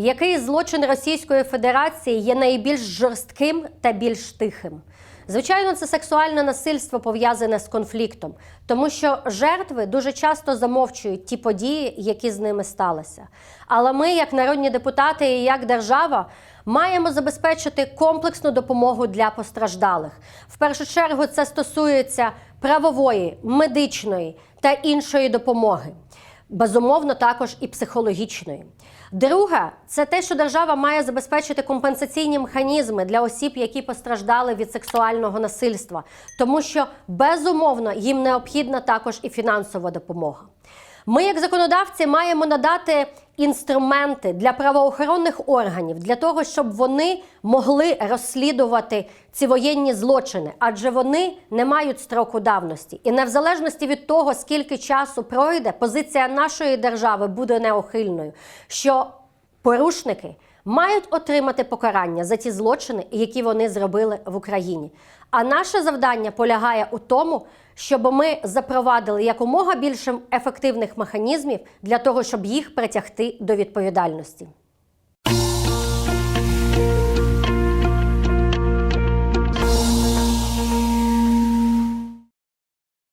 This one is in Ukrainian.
Який злочин Російської Федерації є найбільш жорстким та більш тихим? Звичайно, це сексуальне насильство пов'язане з конфліктом, тому що жертви дуже часто замовчують ті події, які з ними сталися. Але ми, як народні депутати і як держава, маємо забезпечити комплексну допомогу для постраждалих. В першу чергу це стосується правової, медичної та іншої допомоги. Безумовно, також і психологічної. Друге, це те, що держава має забезпечити компенсаційні механізми для осіб, які постраждали від сексуального насильства, тому що безумовно їм необхідна також і фінансова допомога. Ми, як законодавці, маємо надати інструменти для правоохоронних органів для того, щоб вони могли розслідувати ці воєнні злочини, адже вони не мають строку давності. І не в залежності від того, скільки часу пройде, позиція нашої держави буде неохильною, що порушники мають отримати покарання за ті злочини, які вони зробили в Україні. А наше завдання полягає у тому, щоб ми запровадили якомога більше ефективних механізмів для того, щоб їх притягти до відповідальності.